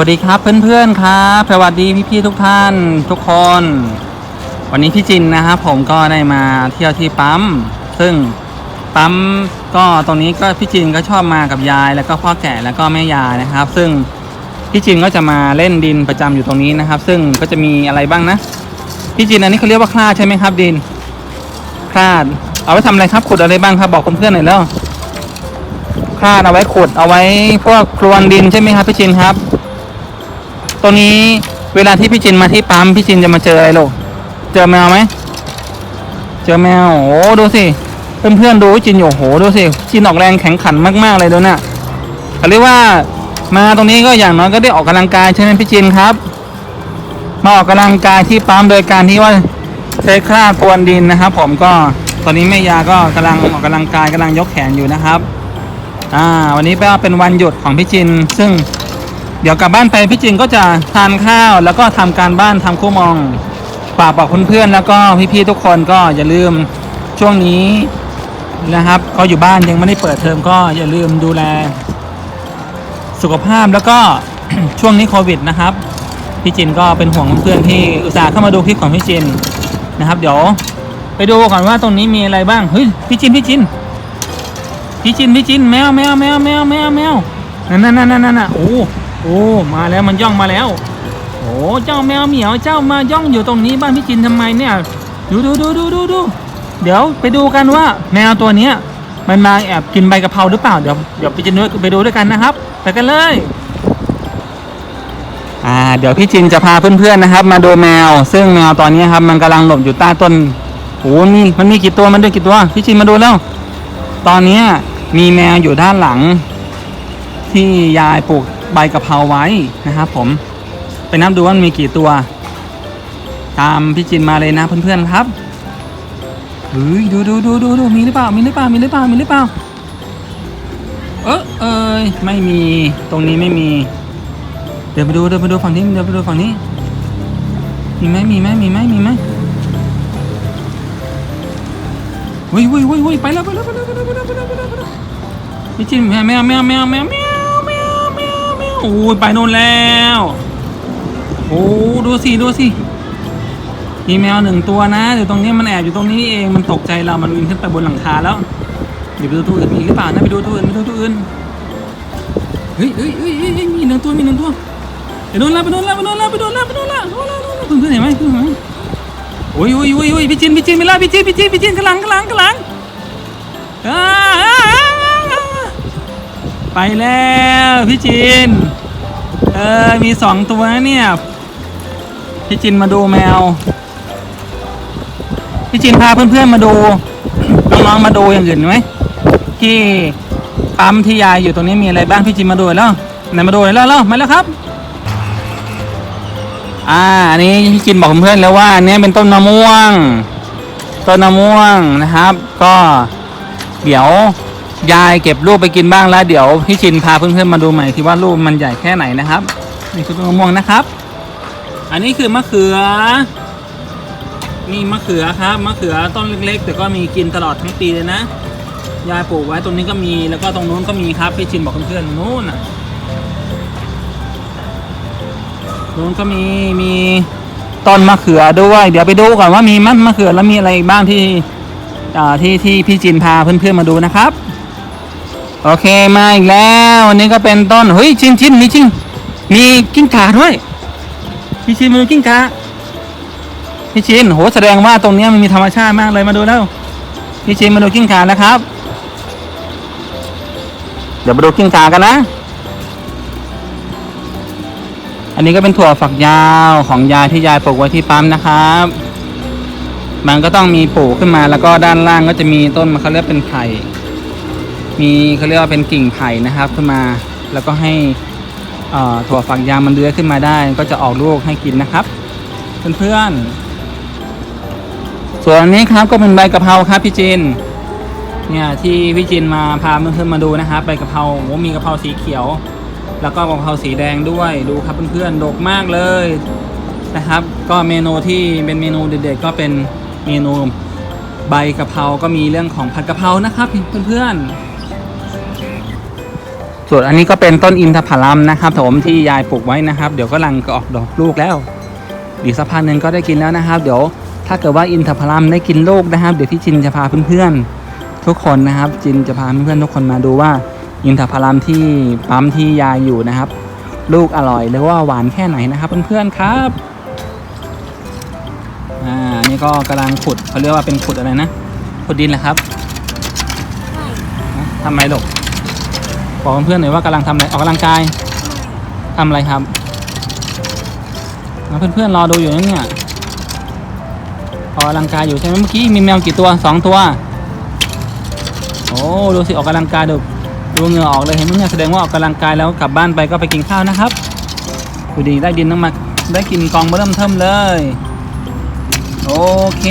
วัสดีครับเพื่อนๆครับ สวัสดีพี่ๆทุกท่านทุกคน วันนี้พี่จินนะครับผมก็ได้มาเที่ยวที่ปั๊ม ซึ่งปั๊มก็ตรงนี้ก็พี่จินก็ชอบมากับยาย แล้วก็พ่อแก่แล้วก็แม่ยายนะครับ ซึ่งพี่จินก็จะมาเล่นดินประจำอยู่ตรงนี้นะครับ ซึ่งก็จะมีอะไรบ้างนะพี่จินอันนี้เขาเรียกว่าคลาดใช่ไหมครับ ดินคลาด เอาไว้ทำอะไรครับขุดอะไรบ้างครับบอกเพื่อนๆหน่อยแล้วคลาดเอาไว้ขุดเอาไว้พวกครวนดินใช่ไหมครับพี่จินครับ ตรงนี้เวลาที่พี่จินมาที่ปั๊มพี่จินจะมาเจออะไรลูกเจอแมวไหมเจอแมวโอ้ดูสิเพื่อนๆดูจินอยู่โอ้โหดูสิจินออกแรงแข็งขันมากๆเลยดูน่ะเขาเรียกว่ามาตรงนี้ก็อย่างน้อยก็ได้ออกกำลังกายใช่ไหมพี่จินครับ มาออกกำลังกายที่ปั๊มโดยการที่ว่าใช้คราดพรวนดินนะครับ ผมก็ตอนนี้แม่ยาก็กำลังออกกำลังกายกำลังยกแขนอยู่นะครับ อ่า วันนี้เป็นวันหยุดของพี่จิน ซึ่ง เดี๋ยวกลับบ้านไปพี่จินก็จะทานข้าวแล้วก็ทำการบ้านทำคู่มองฝากบอกเพื่อนๆแล้วก็พี่ๆทุกคนก็อย่าลืมช่วงนี้นะครับ ก็อยู่บ้านยังไม่ได้เปิดเทอมก็อย่าลืมดูแล สุขภาพแล้วก็ช่วงนี้โควิดนะครับพี่จินก็เป็นห่วงเพื่อนๆที่อุตส่าห์เข้ามาดูคลิปของพี่จินนะครับ เดี๋ยวไปดูก่อนว่าตรงนี้มีอะไรบ้างเฮ้ยพี่จินพี่จินพี่จินพี่จินแมวแมวแมวแมวแมวแมวนั่นนั่นนั่นนั่นน่ะโอ้ โอ้มาแล้วมันย่องมาแล้วโอ้เจ้าแมวเหมียวเจ้ามาย่องอยู่ตรงนี้บ้านพี่จินทำไมเนี่ยดูดูดูดูดูดูเดี๋ยวไปดูกันว่าแมวตัวเนี้ยมันมาแอบกินใบกะเพราหรือเปล่าเดี๋ยวเดี๋ยวพี่จินไปดูด้วยกันนะครับ ไปกันเลยอ่าเดี๋ยวพี่จินจะพาเพื่อนๆนะครับ มาดูแมว ซึ่งแมวตอนนี้ครับมันกำลังหลบอยู่ใต้ต้นโอ้มีมันมีกี่ตัวมันด้วยกี่ตัวพี่จินมาดูแล้วตอนเนี้มีแมวอยู่ด้านหลัง ที่ยายปลูก ใบกะเพราไว้นะครับผมไปนับดูว่ามีกี่ตัว ตามพี่จินมาเลยนะเพื่อนๆครับเฮ้ยดูดูดูดูดูมีหรือเปล่ามีหรือเปล่ามีหรือเปล่ามีหรือเปล่า เออเอ้ยไม่มีตรงนี้ไม่มี เดี๋ยวไปดูเดี๋ยวไปดูฝั่งนี้เดี๋ยวไปดูฝั่งนี้ มีไหมมีไหมมีไหมมีไหมวุ้ยวุ้ยวุ้ยวุ้ยไปแล้วไปแล้วไปแล้วไปแล้วไปแล้วไปแล้วไปพี่จินแมวแมวแมวแมวแมว โอ้ยไปโน่นแล้วโอ้ดูสิดูสิมีแมวหนึ่งตัวนะเดี๋ยวตรงนี้มันแอบอยู่ตรงนี้เองมันตกใจเรา มันวิ่งขึ้นไปบนหลังคาแล้วเดี๋ยวไปดูตัวอื่นมีอีกหรือเปล่านะไปดูตัวอื่นไปดูตัวอื่นเฮ้ยเฮ้ยเฮ้ยมีหนึ่งตัวมีหนึ่งตัวไปโดนละไปโดนละไปโดนละไปโดนละไปโดนละโดนละโดนละเพื่อนเห็นไหมเพื่อนเห็นไหมโอ้ยโอ้ยโอ้ยโอ้ยพี่จินพี่จินไปละพี่จินพี่จินพี่จินกำลังกำลังกำลังอ่าอ่าอ่าอ่า ไปแล้วพี่จิน เออ มีสองตัวนะเนี่ย พี่จินมาดูแมว พี่จินพาเพื่อนๆมาดู น้องๆมาดูอย่างอื่นไหมที่ปั๊มที่ยายอยู่ตรงนี้มีอะไรบ้างพี่จิมมาดูแล้วไหนมาดูแล้วแล้วมาแล้วครับ อ่าอันนี้พี่จินบอกเพื่อนๆแล้วว่าอันนี้เป็นต้นมะม่วง ต้นมะม่วงนะครับ ก็เดี๋ยว ยายเก็บรูปไปกินบ้างแล้วเดี๋ยวพี่จินพาเพื่อนๆมาดูใหม่ที่ว่ารูปมันใหญ่แค่ไหนนะครับนี่คือต้นมะม่วงนะครับ อันนี้คือมะเขือ นี่มะเขือครับมะเขือต้นเล็กๆ แต่ก็มีกินตลอดทั้งปีเลยนะ ยายปลูกไว้ตรงนี้ก็มีแล้วก็ตรงนู้นก็มีครับพี่ชินบอกเพื่อนๆนู้นน่ะนู้นก็มีมีต้นมะเขือด้วย เดี๋ยวไปดูก่อนว่ามีมะมะเขือแล้วมีอะไรอีกบ้างที่อ่าที่ที่พี่จินพาเพื่อนๆมาดูนะครับ โอเคมาอีกแล้ววันนี้ก็เป็นต้นเฮ้ยชิ้นชิ้นมีจริงมีกิ้งก่าด้วยพี่ชิ้นมาดูกิ้งก่าพี่ชินโหแสดงว่าตรงนี้มันมีธรรมชาติมากเลยมาดูแล้วพี่ชินมาดูกิ้งก่าแล้วครับ เดี๋ยวมาดูกิ้งก่ากันนะ อันนี้ก็เป็นถั่วฝักยาวของยายที่ยายปลูกไว้ที่ปั๊มนะครับ มันก็ต้องมีปลูกขึ้นมาแล้วก็ด้านล่างก็จะมีต้นเขาเรียกเป็นไผ่ มีเขาเรียกว่าเป็นกิ่งไผ่นะครับขึ้นมา แล้วก็ให้ถั่วฝักยาวมันเลื้อยขึ้นมาได้ ก็จะออกลูกให้กินนะครับ เพื่อนๆส่วนอันนี้ครับก็เป็นใบกะเพราครับพี่จินเนี่ยที่พี่จินมาพาเพื่อนๆมาดูนะครับใบกะเพราโอ้มีกะเพราสีเขียว แล้วก็กะเพราสีแดงด้วยดูครับเพื่อนๆดกมากเลยนะครับ ก็เมนูที่เป็นเมนูเด็ดๆก็เป็นเมนูใบกะเพราก็มีเรื่องของผัดกะเพรานะครับเพื่อนๆ ส่วนอันนี้ก็เป็นต้นอินทผลัมนะครับผมที่ยายปลูกไว้นะครับ เดี๋ยวก็ลังออกดอกลูกแล้วดีสักพักหนึ่งก็ได้กินแล้วนะครับ เดี๋ยวถ้าเกิดว่าอินทผลัมได้กินลูกนะครับ เดี๋ยวพี่จินจะพาเพื่อนๆทุกคนนะครับ จินจะพาเพื่อนๆทุกคนมาดูว่า อินทผลัมที่ปั๊มที่ยายอยู่นะครับ ลูกอร่อยหรือว่าหวานแค่ไหนนะครับเพื่อนๆครับอ่านี่ก็กำลังขุดเขาเรียกว่าเป็นขุดอะไรนะขุดดินเหรอครับทำไมลก บอกเพื่อนๆหน่อยว่ากำลังทำอะไรออกกำลังกายทำอะไรครับเพื่อนๆรอดูอยู่นะเนี่ยออกกำลังกายอยู่ใช่ไหมเมื่อกี้มีแมวกี่ตัวสองตัว โอ้ดูสิออกกำลังกายดูดูเงื่อออกเลยเห็นไหมเนี่ยแสดงว่าออกกำลังกายแล้วกลับบ้านไปก็ไปกินข้าวนะครับดูดีได้ดินน้ำมาได้กินกองเริ่มเทิมเลย โอเค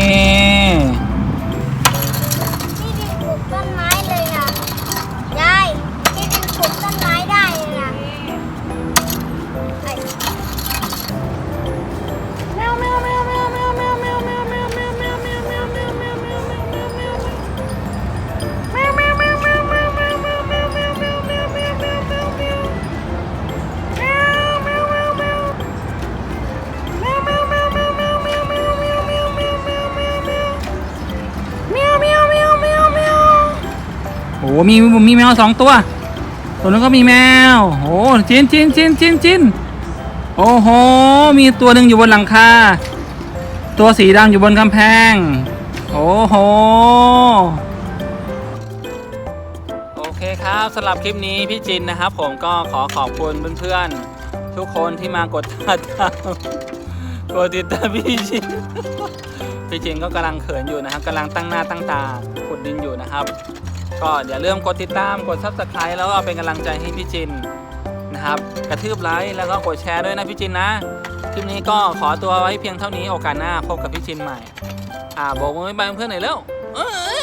มีมีแมวสองตัว ตัวนึงก็มีแมวโอ้จินจินจินจินจินโอ้โห มีตัวหนึ่งอยู่บนหลังคา ตัวสีดำอยู่บนกำแพง โอ้โห โอเคครับสำหรับคลิปนี้พี่จินนะครับ ผมก็ขอขอบคุณเพื่อนๆ ทุกคนที่มากดติดตามกดติดตามพี่จินพี่จินก็กำลังเขินอยู่นะครับกำลังตั้งหน้าตั้งตาขุดดินอยู่นะครับ ก็อย่าลืมกดติดตามกด subscribe แล้วก็เป็นกำลังใจให้พี่จินนะครับ กระทืบไลค์แล้วก็กดแชร์ด้วยนะพี่จินนะ คลิปนี้ก็ขอตัวไว้เพียงเท่านี้โอกาสหน้าพบกับพี่จินใหม่ อ่าบอกมือไปเพื่อนหน่อยเร็วเอ้ย